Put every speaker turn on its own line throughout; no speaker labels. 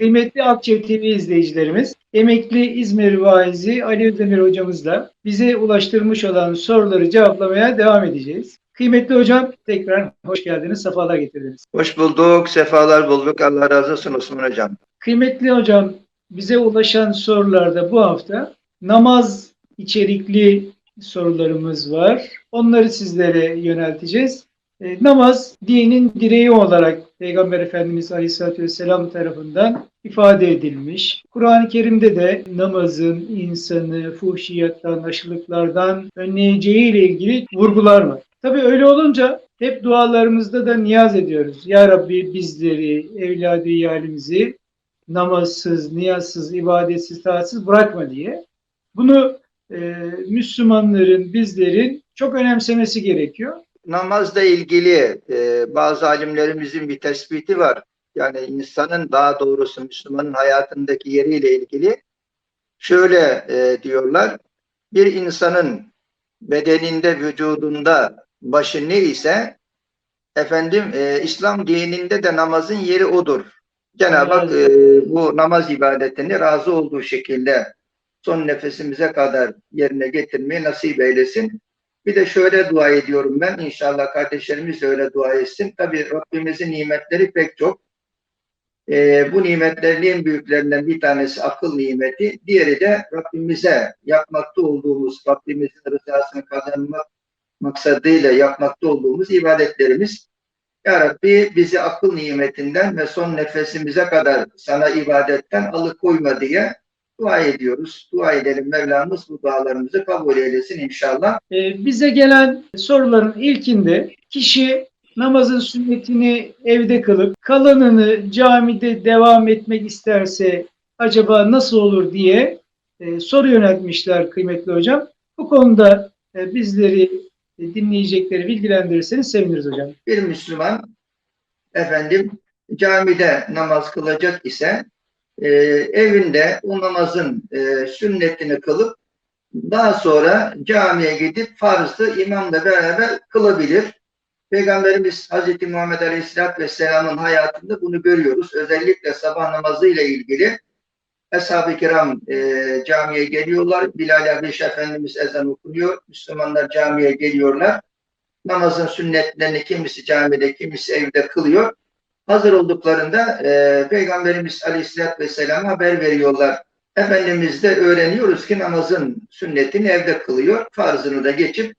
Kıymetli Akçe TV izleyicilerimiz, emekli İzmir vaizi Ali Özdemir hocamızla bize ulaştırmış olan soruları cevaplamaya devam edeceğiz. Kıymetli hocam tekrar hoş geldiniz, sefalar getirdiniz.
Hoş bulduk, sefalar bulduk. Allah razı olsun Osman Hocam.
Kıymetli hocam, bize ulaşan sorularda bu hafta namaz içerikli sorularımız var. Onları sizlere yönelteceğiz. E, namaz dinin direği olarak Peygamber Efendimiz Aleyhisselatü Vesselam tarafından ifade edilmiş. Kur'an-ı Kerim'de de namazın insanı fuhşiyattan, aşılıklardan önleyeceği ile ilgili vurgular var. Tabii öyle olunca hep dualarımızda da niyaz ediyoruz. Ya Rabbi bizleri, evladı iyalimizi namazsız, niyazsız, ibadetsiz, taatsız bırakma diye. Bunu e, Müslümanların, bizlerin çok önemsemesi gerekiyor.
Namazla ilgili e, bazı alimlerimizin bir tespiti var. Yani insanın daha doğrusu Müslümanın hayatındaki yeriyle ilgili şöyle e, diyorlar. Bir insanın bedeninde, vücudunda başı ne ise efendim e, İslam dininde de namazın yeri odur. Cenab-ı Hak e, bu namaz ibadetini razı olduğu şekilde son nefesimize kadar yerine getirmeyi nasip eylesin. Bir de şöyle dua ediyorum ben. İnşallah kardeşlerimiz de öyle dua etsin. Tabii Rabbimizin nimetleri pek çok. Ee, bu nimetlerin en büyüklerinden bir tanesi akıl nimeti. Diğeri de Rabbimize yapmakta olduğumuz, Rabbimizin rızasını kazanmak maksadıyla yapmakta olduğumuz ibadetlerimiz. Ya Rabbi bizi akıl nimetinden ve son nefesimize kadar sana ibadetten alıkoyma diye dua ediyoruz. Dua edelim Mevlamız bu dualarımızı kabul eylesin inşallah.
E, bize gelen soruların ilkinde kişi namazın sünnetini evde kılıp kalanını camide devam etmek isterse acaba nasıl olur diye e, soru yöneltmişler kıymetli hocam. Bu konuda e, bizleri dinleyecekleri bilgilendirirseniz seviniriz hocam.
Bir Müslüman efendim camide namaz kılacak ise e, evinde o namazın e, sünnetini kılıp daha sonra camiye gidip farzı imamla beraber kılabilir. Peygamberimiz Hz. Muhammed Aleyhisselatü Vesselam'ın hayatında bunu görüyoruz. Özellikle sabah namazı ile ilgili Ashab-ı kiram e, camiye geliyorlar. Bilal Habeş Efendimiz ezan okunuyor. Müslümanlar camiye geliyorlar. Namazın sünnetlerini kimisi camide, kimisi evde kılıyor. Hazır olduklarında e, Peygamberimiz Aleyhisselatü Vesselam'a haber veriyorlar. Efendimiz de öğreniyoruz ki namazın sünnetini evde kılıyor. Farzını da geçip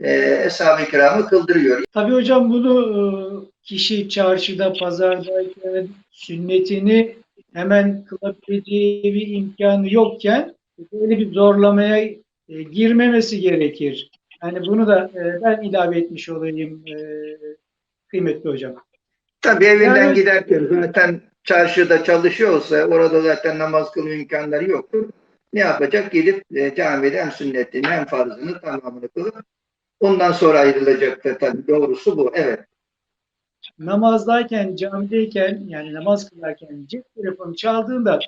e, Eshab-ı kiramı kıldırıyor.
Tabii hocam bunu e, kişi çarşıda, pazardayken sünnetini hemen kılabileceği bir imkanı yokken böyle bir zorlamaya e, girmemesi gerekir. Yani bunu da e, ben ilave etmiş olayım e, kıymetli hocam.
Tabii evinden
Yani-
giderken zaten çarşıda çalışıyorsa orada zaten namaz kılma imkanları yoktur. Ne yapacak? Gidip e, camide hem sünnetini hem farzını tamamını kılıp ondan sonra ayrılacaktır tabii. Doğrusu bu. Evet.
Namazdayken, camideyken yani namaz kılarken cep telefonu çaldığında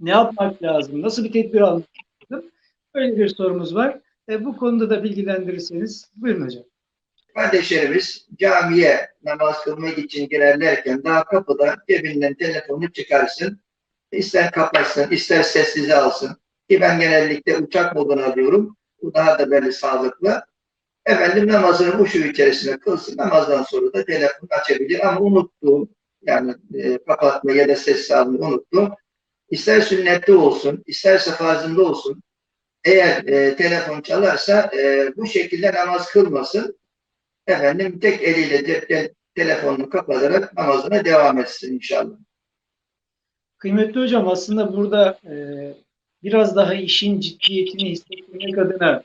ne yapmak lazım? Nasıl bir tedbir almak lazım? Böyle bir sorumuz var. E, bu konuda da bilgilendirirseniz buyurun hocam.
Kardeşlerimiz camiye namaz kılmak için girerlerken daha kapıda cebinden telefonu çıkarsın. İster kapatsın, ister sessize alsın. Ki ben genellikle uçak moduna alıyorum. Bu daha da böyle sağlıklı. Efendim namazını bu şu içerisine kılsın. Namazdan sonra da telefonu açabilir. Ama unuttuğum yani e, kapatma ya da ses almayı unuttum. İster sünnette olsun, isterse farzında olsun. Eğer e, telefon çalarsa e, bu şekilde namaz kılmasın efendim tek eliyle cepten telefonunu kapatarak namazına devam etsin inşallah.
Kıymetli hocam aslında burada e, biraz daha işin ciddiyetini hissettirmek adına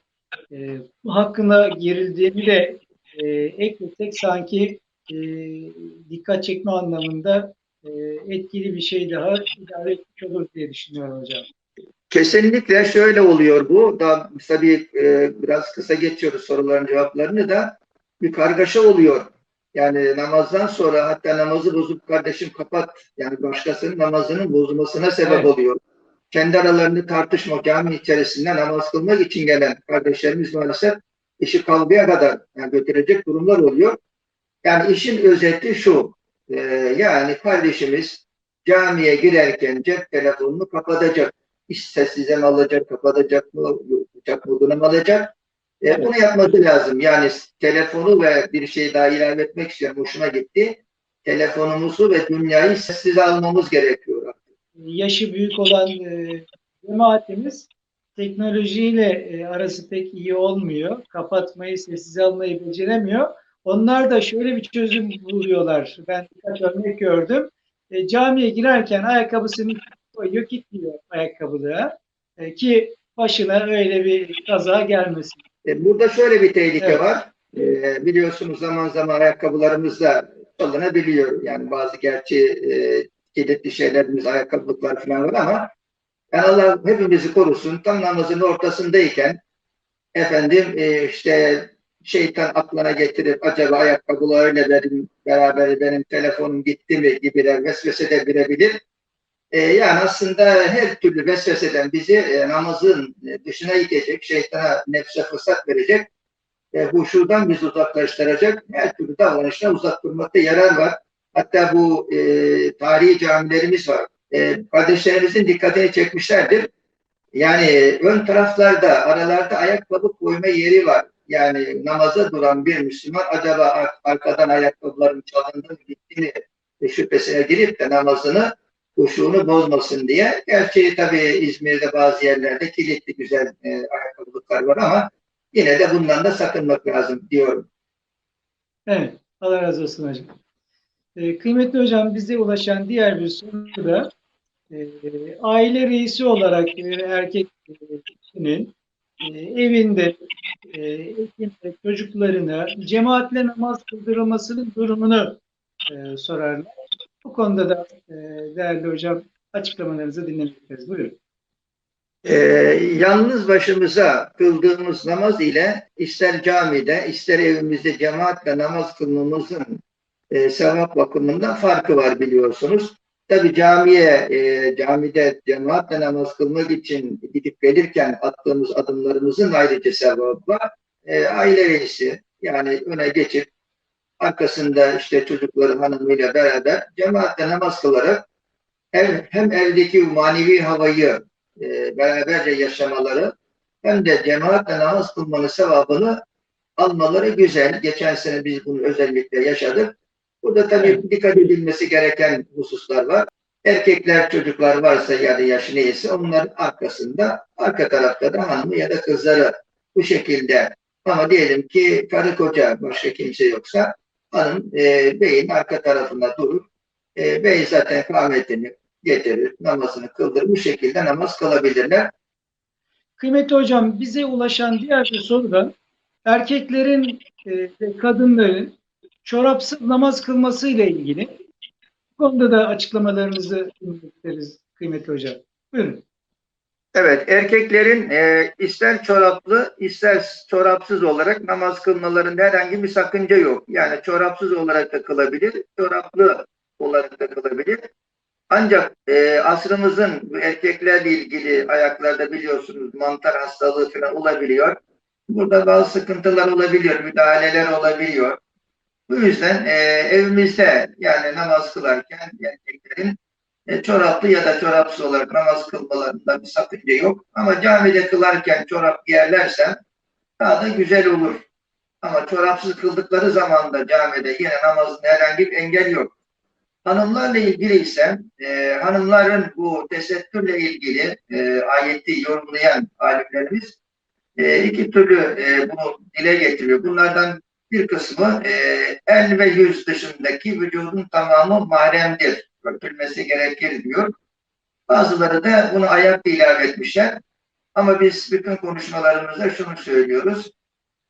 e, bu hakkında gerildiğini de e, eklesek sanki e, dikkat çekme anlamında e, etkili bir şey daha ilave etmiş olur diye düşünüyorum hocam.
Kesinlikle şöyle oluyor bu. Daha tabii e, biraz kısa geçiyoruz soruların cevaplarını da. Bir kargaşa oluyor. Yani namazdan sonra hatta namazı bozup kardeşim kapat yani başkasının namazının bozulmasına sebep
Evet.
oluyor. Kendi aralarında tartışma cami içerisinde namaz kılmak için gelen kardeşlerimiz maalesef işi kavgaya kadar yani götürecek durumlar oluyor. Yani işin özeti şu. e, yani kardeşimiz camiye girerken cep telefonunu kapatacak. Mi alacak, kapatacak mı, uçak moduna mı alacak? E, bunu yapması lazım. Yani telefonu ve bir şey daha ilave etmek istiyorum. Hoşuma gitti. Telefonumuzu ve dünyayı sessize almamız gerekiyor.
Yaşı büyük olan e, cemaatimiz teknolojiyle e, arası pek iyi olmuyor. Kapatmayı, sessize almayı beceremiyor. Onlar da şöyle bir çözüm buluyorlar. Ben birkaç örnek gördüm. E, camiye girerken ayakkabısını koyuyor, kilitliyor ayakkabılığa. E, ki başına öyle bir kaza gelmesin.
E, burada şöyle bir tehlike
Evet.
var. E, biliyorsunuz zaman zaman ayakkabılarımızda çalınabiliyor. Yani bazı gerçi e, kilitli şeylerimiz, ayakkabılıklar falan var ama yani Allah hepimizi korusun. Tam namazın ortasındayken efendim e, işte şeytan aklına getirip acaba ayakkabılarıyla benim, beraber benim telefonum gitti mi gibiler vesvese de bilebilir. E, yani aslında her türlü vesveseden bizi e, namazın e, dışına itecek, şeytana nefse fırsat verecek, e, huşudan bizi uzaklaştıracak her türlü davranıştan uzak durmakta yarar var. Hatta bu e, tarihi camilerimiz var. E, kardeşlerimizin dikkatini çekmişlerdir. Yani ön taraflarda, aralarda ayakkabı koyma yeri var. Yani namaza duran bir Müslüman acaba ar- arkadan ayakkabılarım çalındı mı e, şüphesine girip de namazını huşuğunu bozmasın diye. Gerçi tabii İzmir'de bazı yerlerde kilitli güzel e, ayakkabılıklar var ama yine de bundan da sakınmak lazım diyorum.
Evet, Allah razı olsun hocam. Ee, kıymetli hocam bize ulaşan diğer bir soru da e, aile reisi olarak e, erkek e, kişinin e, evinde e, çocuklarına cemaatle namaz kıldırılmasının durumunu e, sorarlar. Bu konuda da e, değerli hocam açıklamalarınızı dinlemek isteriz. Buyurun.
Ee, yalnız başımıza kıldığımız namaz ile ister camide ister evimizde cemaatle namaz kılmamızın e, sevap bakımından farkı var biliyorsunuz. Tabi camiye, e, camide cemaatle namaz kılmak için gidip gelirken attığımız adımlarımızın ayrıca sevabı var. E, aile reisi yani öne geçip arkasında işte çocukları hanımıyla beraber cemaatle namaz kılarak hem, hem evdeki manevi havayı e, beraberce yaşamaları hem de cemaatle namaz kılmanın sevabını almaları güzel. Geçen sene biz bunu özellikle yaşadık. Burada tabii dikkat edilmesi gereken hususlar var. Erkekler, çocuklar varsa ya da yaşı neyse onların arkasında, arka tarafta da hanımı ya da kızları bu şekilde. Ama diyelim ki karı koca başka kimse yoksa hanım e, beyin arka tarafında durur. E, bey zaten kahvetini getirir, namazını kıldırır. Bu şekilde namaz kılabilirler.
Kıymetli hocam bize ulaşan diğer bir soru da erkeklerin e, ve kadınların çorapsız namaz kılması ile ilgili. Bu konuda da açıklamalarınızı isteriz kıymetli hocam. Buyurun.
Evet, erkeklerin e, ister çoraplı ister çorapsız olarak namaz kılmalarında herhangi bir sakınca yok. Yani çorapsız olarak da kılabilir, çoraplı olarak da kılabilir. Ancak e, asrımızın erkeklerle ilgili ayaklarda biliyorsunuz mantar hastalığı falan olabiliyor. Burada bazı sıkıntılar olabiliyor, müdahaleler olabiliyor. Bu yüzden e, evimizde yani namaz kılarken erkeklerin e, çoraplı ya da çorapsız olarak namaz kılmalarında bir sakınca yok. Ama camide kılarken çorap giyerlerse daha da güzel olur. Ama çorapsız kıldıkları zaman da camide yine namazın herhangi bir engel yok. Hanımlarla ilgili ise e, hanımların bu tesettürle ilgili e, ayeti yorumlayan alimlerimiz e, iki türlü e, bunu dile getiriyor. Bunlardan bir kısmı e, el ve yüz dışındaki vücudun tamamı mahremdir. Örtülmesi gerekir diyor. Bazıları da bunu ayakta ilave etmişler. Ama biz bütün konuşmalarımızda şunu söylüyoruz.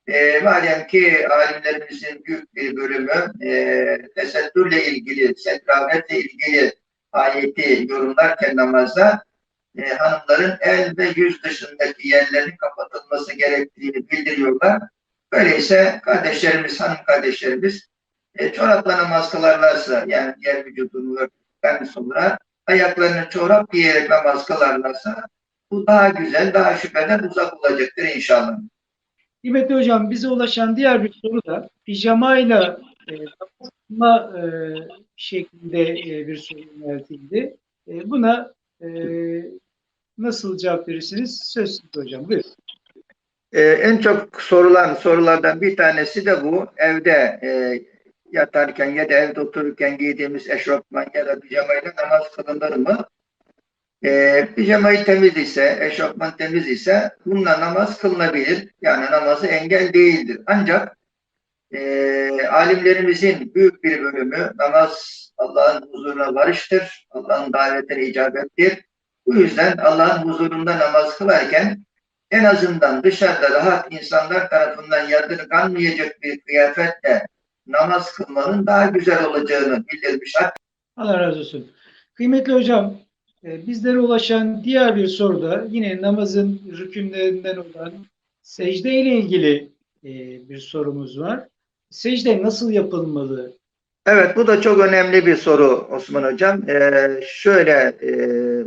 E, madem ki alimlerimizin büyük bir bölümü e, tesettürle ilgili, setravetle ilgili ayeti yorumlarken namazda e, hanımların el ve yüz dışındaki yerlerin kapatılması gerektiğini bildiriyorlar. Öyleyse kardeşlerimiz, hanım kardeşlerimiz e, çorapla namaz kılarlarsa yani diğer vücudunu örtükten sonra ayaklarını çorap giyerek namaz kılarlarsa bu daha güzel, daha şüpheden uzak olacaktır inşallah.
Kıymetli hocam bize ulaşan diğer bir soru da pijamayla e, kapatma e, şeklinde e, bir soru yöneltildi. E, buna e, nasıl cevap verirsiniz? Söz hocam. Buyurun.
Ee, en çok sorulan sorulardan bir tanesi de bu. Evde e, yatarken ya da evde otururken giydiğimiz eşofman ya da pijamayla namaz kılınır mı? E, pijamayı temiz ise, eşofman temiz ise bununla namaz kılınabilir. Yani namazı engel değildir. Ancak e, alimlerimizin büyük bir bölümü namaz Allah'ın huzuruna varıştır. Allah'ın davetine icabettir. Bu yüzden Allah'ın huzurunda namaz kılarken en azından dışarıda rahat insanlar tarafından yadırganmayacak bir kıyafetle namaz kılmanın daha güzel olacağını bildirmiş.
Allah razı olsun. Kıymetli hocam, e, bizlere ulaşan diğer bir soru da yine namazın rükünlerinden olan secde ile ilgili e, bir sorumuz var. Secde nasıl yapılmalı?
Evet bu da çok önemli bir soru Osman Hocam. Ee, şöyle e,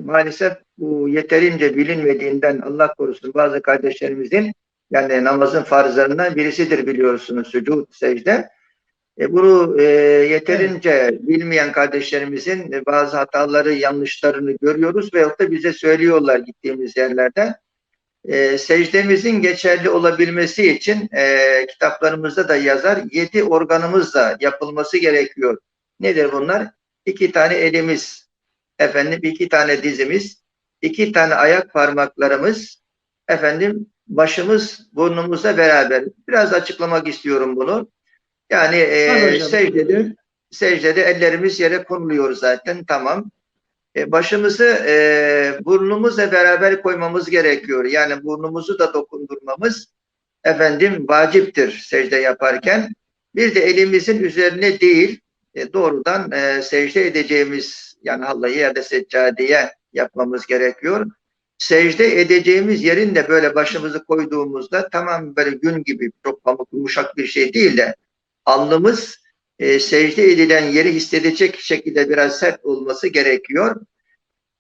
maalesef bu yeterince bilinmediğinden Allah korusun bazı kardeşlerimizin yani namazın farzlarından birisidir biliyorsunuz sucud secde. E, bunu e, yeterince bilmeyen kardeşlerimizin e, bazı hataları, yanlışlarını görüyoruz veyahut da bize söylüyorlar gittiğimiz yerlerde. E, secdemizin geçerli olabilmesi için e, kitaplarımızda da yazar yedi organımızla yapılması gerekiyor. Nedir bunlar? İki tane elimiz, efendim iki tane dizimiz, iki tane ayak parmaklarımız, efendim başımız burnumuzla beraber. Biraz açıklamak istiyorum bunu. Yani e, secdede, secdede ellerimiz yere konuluyor zaten tamam. E, başımızı e, burnumuzla beraber koymamız gerekiyor. Yani burnumuzu da dokundurmamız efendim vaciptir secde yaparken. Bir de elimizin üzerine değil e, doğrudan e, secde edeceğimiz yani hallayı da seccadeye yapmamız gerekiyor. Secde edeceğimiz yerin de böyle başımızı koyduğumuzda tamam böyle gün gibi çok pamuk yumuşak bir şey değil de alnımız e, secde edilen yeri hissedecek şekilde biraz sert olması gerekiyor.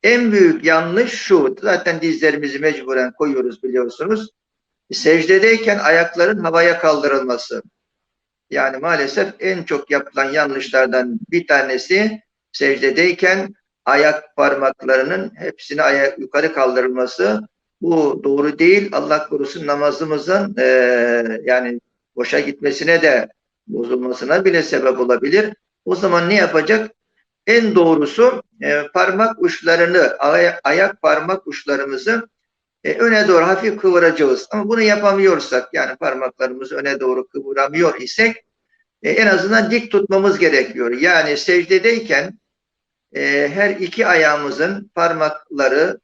En büyük yanlış şu, zaten dizlerimizi mecburen koyuyoruz biliyorsunuz. Secdedeyken ayakların havaya kaldırılması. Yani maalesef en çok yapılan yanlışlardan bir tanesi secdedeyken ayak parmaklarının hepsini ayak yukarı kaldırılması. Bu doğru değil. Allah korusun namazımızın e, yani boşa gitmesine de bozulmasına bile sebep olabilir. O zaman ne yapacak? En doğrusu e, parmak uçlarını, ay- ayak parmak uçlarımızı e, öne doğru hafif kıvıracağız. Ama bunu yapamıyorsak, yani parmaklarımızı öne doğru kıvıramıyor isek, e, en azından dik tutmamız gerekiyor. Yani secdedeyken e, her iki ayağımızın parmakları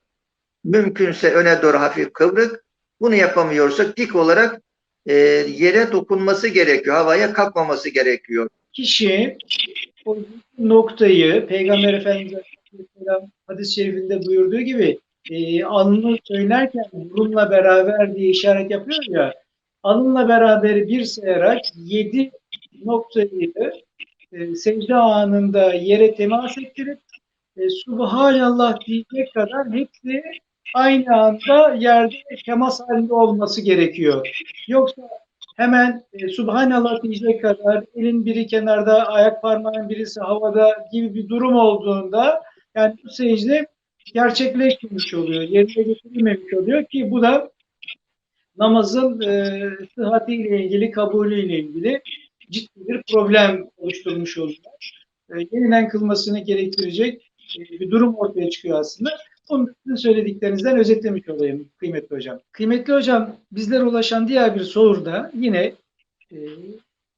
mümkünse öne doğru hafif kıvrık. Bunu yapamıyorsak dik olarak e, yere dokunması gerekiyor. Havaya kalkmaması gerekiyor.
Kişi o noktayı Peygamber Efendimiz hadis-i şerifinde buyurduğu gibi e, alnını söylerken burunla beraber diye işaret yapıyor ya alınla beraber bir sayarak yedi noktayı e, secde anında yere temas ettirip e, Subhanallah diyecek kadar hepsi aynı anda yerde temas halinde olması gerekiyor. Yoksa hemen e, Subhanallah diyecek kadar elin biri kenarda, ayak parmağının birisi havada gibi bir durum olduğunda yani bu secde gerçekleşmemiş oluyor, yerine getirilmemiş oluyor ki bu da namazın e, sıhhatiyle ilgili, kabulüyle ilgili ciddi bir problem oluşturmuş oluyor. E, yeniden kılmasını gerektirecek e, bir durum ortaya çıkıyor aslında. Sizin söylediklerinizden özetlemiş olayım kıymetli hocam. Kıymetli hocam bizlere ulaşan diğer bir soru da yine e,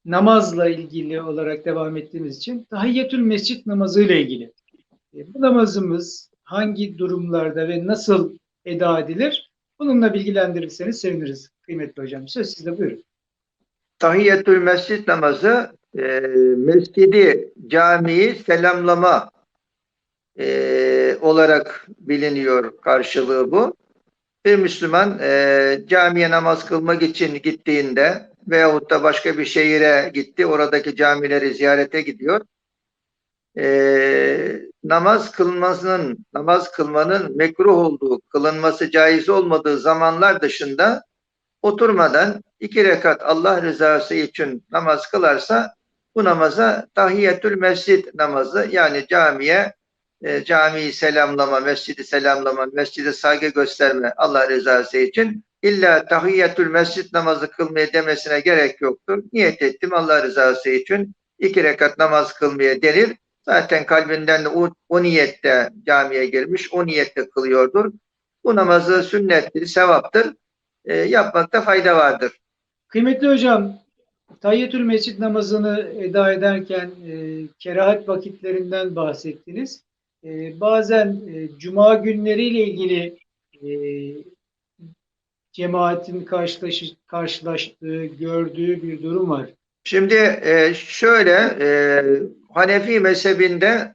namazla ilgili olarak devam ettiğimiz için tahiyyetül mescit namazıyla ilgili. E, bu namazımız hangi durumlarda ve nasıl eda edilir? Bununla bilgilendirirseniz seviniriz kıymetli hocam. Söz sizde buyurun.
Tahiyyetül mescid namazı e, mescidi, camiyi selamlama e, olarak biliniyor karşılığı bu. Bir Müslüman e, camiye namaz kılmak için gittiğinde veyahut da başka bir şehire gitti, oradaki camileri ziyarete gidiyor. e, namaz kılmasının, namaz kılmanın mekruh olduğu, kılınması caiz olmadığı zamanlar dışında oturmadan iki rekat Allah rızası için namaz kılarsa bu namaza tahiyyetül mescid namazı yani camiye e, camiyi selamlama, mescidi selamlama, mescide saygı gösterme Allah rızası için illa tahiyyetül mescid namazı kılmaya demesine gerek yoktur. Niyet ettim Allah rızası için iki rekat namaz kılmaya denir. Zaten kalbinden de o, o niyette camiye girmiş, o niyette kılıyordur. Bu namazı sünnettir, sevaptır. E, yapmakta fayda vardır.
Kıymetli hocam, Tahiyyetül Mescid namazını eda ederken e, kerahat vakitlerinden bahsettiniz. E, bazen e, cuma günleriyle ilgili e, cemaatin karşılaşı, karşılaştığı, gördüğü bir durum var.
Şimdi e, şöyle Hanefi mezhebinde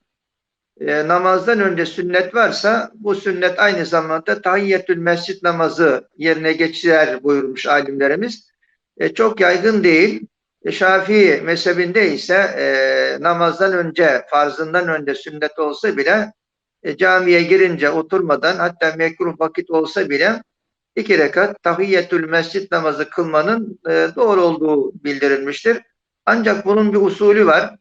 namazdan önce sünnet varsa bu sünnet aynı zamanda tahiyyetül mescid namazı yerine geçer buyurmuş alimlerimiz. Çok yaygın değil. E, Şafii mezhebinde ise e, namazdan önce, farzından önce sünnet olsa bile e, camiye girince oturmadan hatta mekruh vakit olsa bile iki rekat tahiyyetül mescid namazı kılmanın e, doğru olduğu bildirilmiştir. Ancak bunun bir usulü var.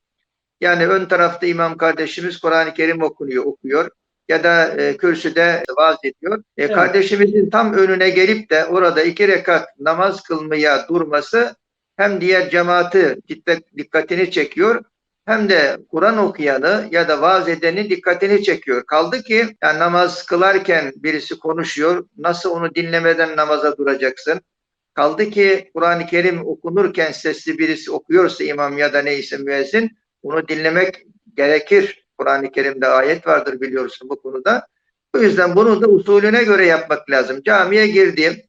Yani ön tarafta imam kardeşimiz Kur'an-ı Kerim okunuyor, okuyor ya da e, kürsüde vaaz ediyor. E,
Evet.
Kardeşimizin tam önüne gelip de orada iki rekat namaz kılmaya durması hem diğer cemaati dikkat- dikkatini çekiyor hem de Kur'an okuyanı ya da vaaz edeni dikkatini çekiyor. Kaldı ki yani namaz kılarken birisi konuşuyor. Nasıl onu dinlemeden namaza duracaksın? Kaldı ki Kur'an-ı Kerim okunurken sesli birisi okuyorsa imam ya da neyse müezzin bunu dinlemek gerekir. Kur'an-ı Kerim'de ayet vardır biliyorsun bu konuda. Bu yüzden bunu da usulüne göre yapmak lazım. Camiye girdiğim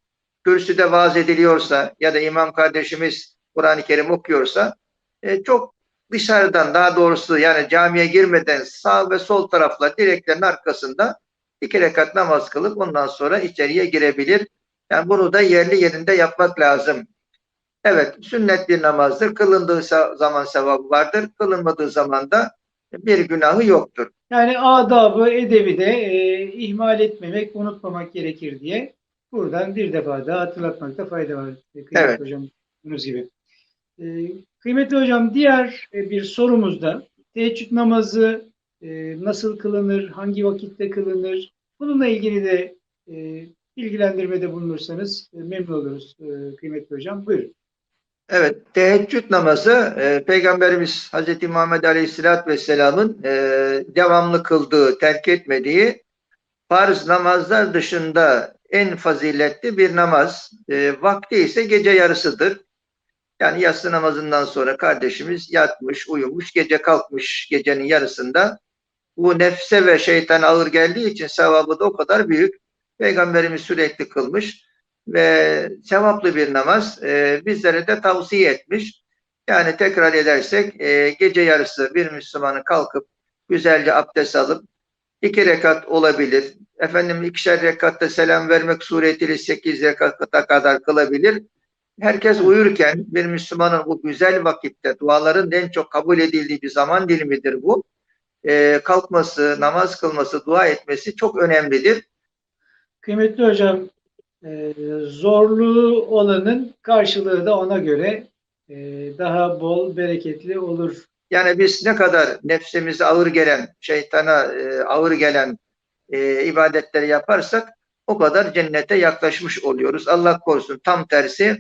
kürsüde vaaz ediliyorsa ya da imam kardeşimiz Kur'an-ı Kerim okuyorsa e, çok dışarıdan daha doğrusu yani camiye girmeden sağ ve sol tarafla direklerin arkasında iki rekat namaz kılıp ondan sonra içeriye girebilir. Yani bunu da yerli yerinde yapmak lazım. Evet, sünnet bir namazdır. Kılındığı zaman sevabı vardır. Kılınmadığı zaman da bir günahı yoktur.
Yani adabı, edebi de e, ihmal etmemek, unutmamak gerekir diye buradan bir defa daha hatırlatmakta fayda var. Kıymetli
Evet.
hocam, bunuz gibi. E, kıymetli hocam, diğer e, bir sorumuzda teheccüd namazı e, nasıl kılınır, hangi vakitte kılınır? Bununla ilgili de e, bilgilendirmede bulunursanız memnun oluruz kıymetli hocam. Buyurun.
Evet, teheccüd namazı Peygamberimiz Hazreti Muhammed Aleyhisselatü Vesselam'ın e, devamlı kıldığı, terk etmediği farz namazlar dışında en faziletli bir namaz. E, vakti ise gece yarısıdır. Yani yatsı namazından sonra kardeşimiz yatmış, uyumuş, gece kalkmış gecenin yarısında. Bu nefse ve şeytan ağır geldiği için sevabı da o kadar büyük. Peygamberimiz sürekli kılmış ve sevaplı bir namaz e, bizlere de tavsiye etmiş. Yani tekrar edersek e, gece yarısı bir Müslümanın kalkıp güzelce abdest alıp iki rekat olabilir. Efendim ikişer rekatta selam vermek suretiyle sekiz rekata kadar kılabilir. Herkes uyurken bir Müslümanın bu güzel vakitte duaların en çok kabul edildiği bir zaman dilimidir bu. E, kalkması, namaz kılması, dua etmesi çok önemlidir.
Kıymetli hocam, e, zorluğu olanın karşılığı da ona göre e, daha bol, bereketli olur.
Yani biz ne kadar nefsimize ağır gelen, şeytana e, ağır gelen e, ibadetleri yaparsak o kadar cennete yaklaşmış oluyoruz. Allah korusun tam tersi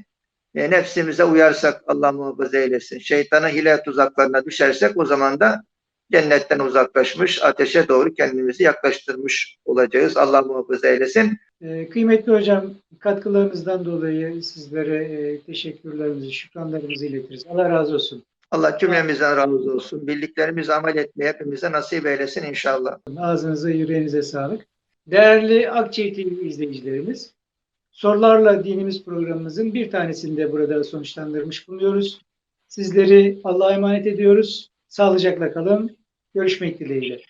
e, nefsimize uyarsak Allah muhafaza eylesin. Şeytana hile tuzaklarına düşersek o zaman da cennetten uzaklaşmış, ateşe doğru kendimizi yaklaştırmış olacağız. Allah muhafaza eylesin.
E, kıymetli hocam, katkılarınızdan dolayı sizlere e, teşekkürlerimizi, şükranlarımızı iletiriz. Allah razı olsun.
Allah cümlemizden razı olsun. Bildiklerimizi amel etmeyi hepimize nasip eylesin inşallah.
Ağzınıza, yüreğinize sağlık. Değerli Akçe TV izleyicilerimiz, Sorularla Dinimiz programımızın bir tanesini de burada sonuçlandırmış bulunuyoruz. Sizleri Allah'a emanet ediyoruz. Sağlıcakla kalın. Görüşmek dileğiyle.